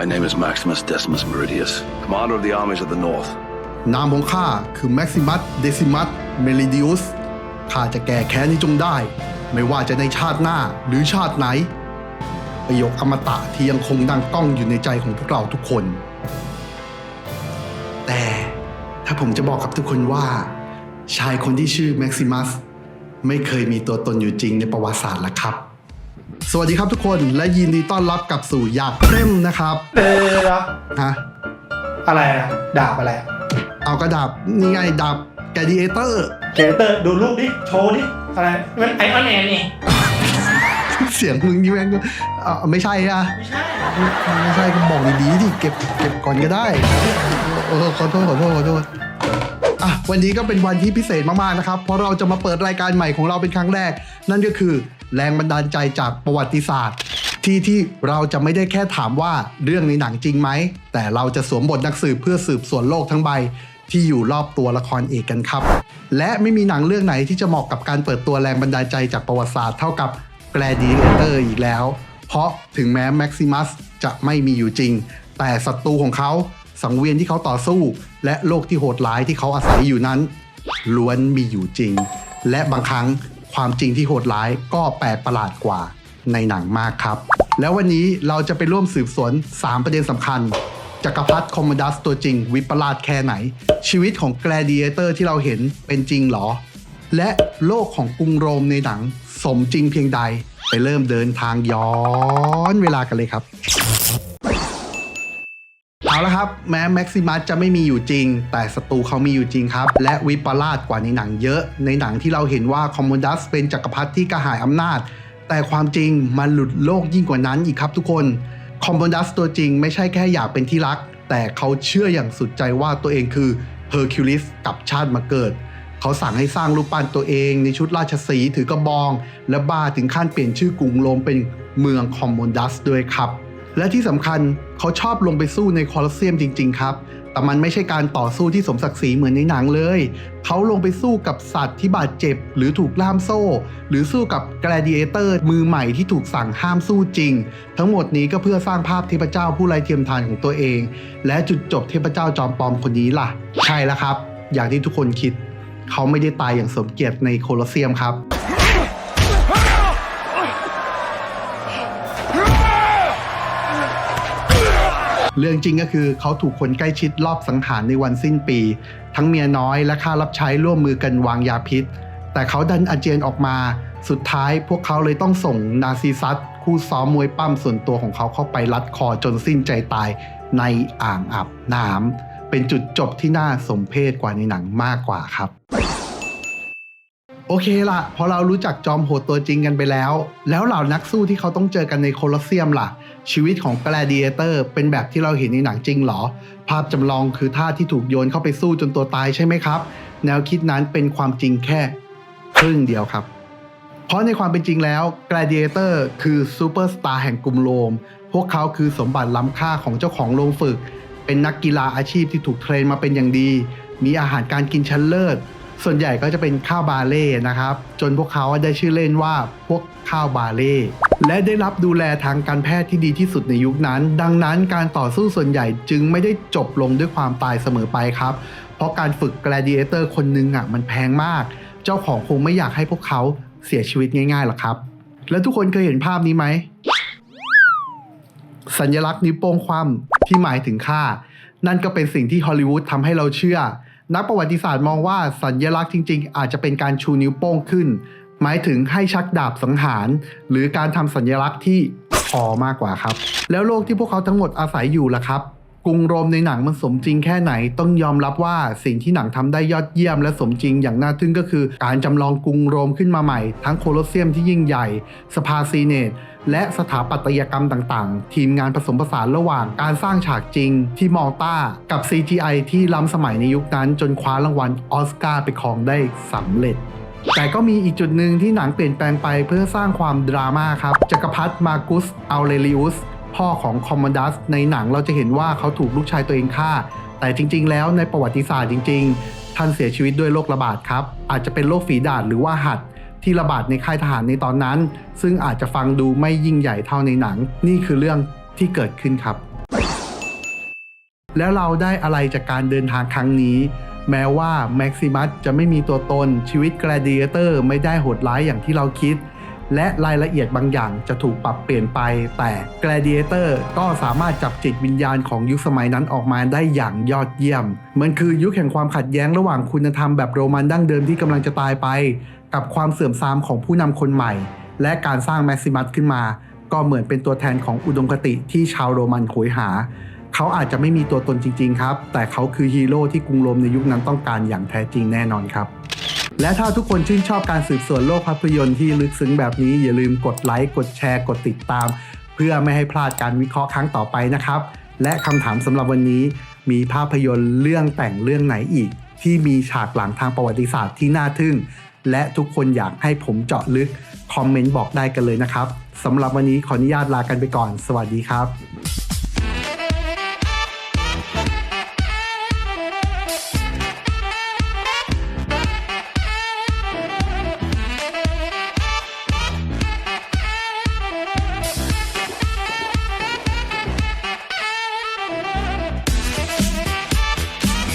My name is Maximus Decimus Meridius, commander of the armies of the North. นามของข้าคือแม็กซิมัสเดซิมัสเมลิดิอุสข้าจะแก้แค้นนี้จงได้ ไม่ว่าจะในชาติหน้าหรือชาติไหน ประโยคอมตะที่ยังคงดังก้องอยู่ในใจของพวกเราทุกคน แต่ถ้าผมจะบอกกับทุกคนว่า ชายคนที่ชื่อแม็กซิมัสไม่เคยมีตัวตนอยู่จริงในประวัติศาสตร์ละครับ สวัสดีครับทุกคนและยินดีต้อนรับกลับสู่อยากเล่มนะครับเออฮะอะไรอะดาบอะไรอะเอากระดาบนี่ไงดาบแกดิเอเตอร์เคเตอร์ดูรูปดิโชว์ดิอะไรมันไอออนแอนนี่เสียงมึงนี่แม่งก็เอ่อไม่ใช่อะไม่ใช่ไม่ใช่ก็บอกดีๆดิเก็บเก็บก่อนก็ได้เออขอโทษขอโทษขอโทษอะวันนี้ก็เป็นวันที่พิเศษมากๆนะครับ เพราะเราจะมาเปิดรายการใหม่ของเราเป็นครั้งแรก นั่นก็คือ แรงบันดาลใจจากประวัติศาสตร์ ที่ที่เราจะไม่ได้แค่ถามว่าเรื่องในหนังจริงไหม แต่เราจะสวมบทนักสืบเพื่อสืบสวนโลกทั้งใบ ที่อยู่รอบตัวละครเอกกันครับ และไม่มีหนังเรื่องไหนที่จะเหมาะกับการเปิดตัวแรงบันดาลใจจากประวัติศาสตร์เท่ากับ Gladiator อีกแล้ว เพราะถึงแม้แม็กซิมัสจะไม่มีอยู่จริง แต่ศัตรูของเขาสังเวียนที่เขาต่อสู้ และโลกที่โหดร้ายที่เขาอาศัยอยู่นั้น ล้วนมีอยู่จริง และบางครั้ง ความจริงที่โหดร้ายก็แปลกประหลาดกว่าในหนังมากครับ แล้ววันนี้เราจะไปร่วมสืบสวน 3 ประเด็นสำคัญจักรพรรดิคอมมดัสตัวจริง วิปลาสแค่ไหน ชีวิตของแกลดิเอเตอร์ที่เราเห็นเป็นจริงหรอ และโลกของกรุงโรมในหนังสมจริงเพียงใด ไปเริ่มเดินทางย้อนเวลากันเลยครับ เอาละครับ แม้แม็กซิมัสจะไม่มีอยู่จริง แต่ศัตรูเขามีอยู่จริงครับ และวิปลาสกว่าในหนังเยอะ ในหนังที่เราเห็นว่าคอมมดัสเป็นจักรพรรดิที่กระหายอำนาจ แต่ความจริงมันหลุดโลกยิ่งกว่านั้นอีกครับทุกคนคอมมดัสตัวจริงไม่ใช่แค่อยากเป็นที่รัก แต่เขาเชื่ออย่างสุดใจว่าตัวเองคือเฮอร์คิวลิสกับชาติมาเกิดเขาสั่งให้สร้างรูปปั้นตัวเองในชุดราชสีห์ถือกระบอง และบ้าถึงขั้นเปลี่ยนชื่อกรุงโรมเป็นเมืองคอมมอนดัสด้วยครับ และที่สำคัญเขาชอบลงไปสู้ในคอลอสเซียมจริง ๆ ครับ แต่มันไม่ใช่การต่อสู้ที่สมศักดิ์ศรีเหมือนในหนังเลย เขาลงไปสู้กับสัตว์ที่บาดเจ็บ หรือถูกล่ามโซ่ หรือสู้กับแกลดิเอเตอร์มือใหม่ที่ถูกสั่งห้ามสู้จริง ทั้งหมดนี้ก็เพื่อสร้างภาพเทพเจ้าผู้ไร้เทียมทานของตัวเอง และจุดจบเทพเจ้าจอมปลอมคนนี้ล่ะ ใช่แล้วครับ อย่างที่ทุกคนคิด เขาไม่ได้ตายอย่างสมเกียรติในโคลอสเซียมครับ เรื่องจริงก็คือเขาถูกคนใกล้ชิดรอบสังหารในวันสิ้นปี ทั้งเมียน้อยและข้ารับใช้ร่วมมือกันวางยาพิษ แต่เขาดันอาเจียนออกมา สุดท้ายพวกเขาเลยต้องส่งนาซีซัสคู่ซ้อมมวยปั้มส่วนตัวของเขาเข้าไปรัดคอจนสิ้นใจตายในอ่างอาบน้ำเป็นจุดจบที่น่าสมเพชกว่าในหนังมากกว่าครับโอเคละพอเรารู้จักจอมโหดตัวจริงกันไปแล้ว แล้วเหล่านักสู้ที่เขาต้องเจอกันในโคลอสเซียมล่ะ ชีวิตของ Gladiator เป็นแบบที่เราเห็นในหนังจริงเหรอ ภาพจำลองคือท่าที่ถูกโยนเข้าไปสู้จนตัวตายใช่ไหมครับ แนวคิดนั้นเป็นความจริงแค่ครึ่งเดียวครับเพราะในความเป็นจริงแล้ว Gladiator คือซูเปอร์สตาร์แห่งกรุงโรม พวกเขาคือสมบัติล้ำค่าของเจ้าของโรงฝึก เป็นนักกีฬาอาชีพที่ถูกเทรนมาเป็นอย่างดี มีอาหารการกินชั้นเลิศ ส่วนใหญ่ก็จะเป็นข้าวบาเล่นะครับ จนพวกเขาได้ชื่อเล่นว่าพวกข้าวบาเล่ และได้รับดูแลทางการแพทย์ที่ดีที่สุดในยุคนั้น ดังนั้นการต่อสู้ส่วนใหญ่จึงไม่ได้จบลงด้วยความตายเสมอไปครับ เพราะการฝึก gladiator คนหนึ่งอะมันแพงมาก เจ้าของคงไม่อยากให้พวกเขาเสียชีวิตง่ายๆหรอกครับ แล้วทุกคนเคยเห็นภาพนี้ไหม สัญลักษณ์นิ้วโป้งคว่ำที่หมายถึงค่า นั่นก็เป็นสิ่งที่ฮอลลีวูดทำให้เราเชื่อ นักประวัติศาสตร์มองว่าสัญลักษณ์จริง ๆ อาจจะเป็นการชูนิ้วโป้งขึ้น หมายถึงให้ชักดาบสังหาร หรือการทำสัญลักษณ์ที่คอมากกว่าครับ แล้วโลกที่พวกเขาทั้งหมดอาศัยอยู่ล่ะครับ กรุงโรมในหนังมันสมจริงแค่ไหนต้องยอมรับว่าสิ่งที่หนังทำได้ยอดเยี่ยมและสมจริงอย่างน่าทึ่งก็คือ การจำลองกรุงโรมขึ้นมาใหม่ ทั้งโคลอสเซียมที่ยิ่งใหญ่ สภาซีเนตและสถาปัตยกรรมต่างๆ ทีมงานผสมผสานระหว่างการสร้างฉากจริงที่มอลตากับ CGI ที่ล้ำสมัยในยุคนั้นจนคว้ารางวัลออสการ์ไปครองได้สำเร็จ แต่ก็มีอีกจุดหนึ่งที่หนังเปลี่ยนแปลงไปเพื่อสร้างความดราม่าครับจักรพรรดิมากุสอัลเลริอุสพ่อของคอมมอนดัสในหนังเราจะเห็นว่าเขาถูกลูกชายตัวเองฆ่า แต่จริง ๆ แล้วในประวัติศาสตร์จริง ๆ ท่านเสียชีวิตด้วยโรคระบาดครับ อาจจะเป็นโรคฝีดาษหรือว่าหัดที่ระบาดในค่ายทหารในตอนนั้น ซึ่งอาจจะฟังดูไม่ยิ่งใหญ่เท่าในหนัง นี่คือเรื่องที่เกิดขึ้นครับ แล้วเราได้อะไรจากการเดินทางครั้งนี้ แม้ว่าแม็กซิมัสจะไม่มีตัวตนชีวิต g l a d i a t o r ไม่ได้โหดร้ายอย่างที่เราคิด และรายละเอียดบางอย่างจะถูกปรับเปลี่ยนไป แต่ Gladiator ก็สามารถจับจิตวิญญาณของยุคสมัยนั้นออกมาได้อย่างยอดเยี่ยม มันคือยุคแห่งความขัดแย้งระหว่างคุณธรรมแบบโรมันดั้งเดิมที่กำลังจะตายไป กับความเสื่อมทรามของผู้นำคนใหม่ และการสร้างแม็กซิมัสขึ้นมา ก็เหมือนเป็นตัวแทนของอุดมคติที่ชาวโรมันโหยหา เขาอาจจะไม่มีตัวตนจริง ๆ ครับ แต่เขาคือฮีโร่ที่กรุงโรมในยุคนั้นต้องการอย่างแท้จริงแน่นอนครับ และถ้าทุกคนชื่นชอบการสืบสวนโลกภาพยนตร์ที่ลึกซึ้งแบบนี้อย่าลืมกดไลค์กดแชร์ กดติดตาม เพื่อไม่ให้พลาดการวิเคราะห์ครั้งต่อไปนะครับ และคำถามสำหรับวันนี้ มีภาพยนตร์เรื่องแต่งเรื่องไหนอีก ที่มีฉากหลังทางประวัติศาสตร์ที่น่าทึ่ง และทุกคนอยากให้ผมเจาะลึกคอมเมนต์บอกได้กันเลยนะครับสำหรับวันนี้ขออนุญาตลากันไปก่อน สวัสดีครับ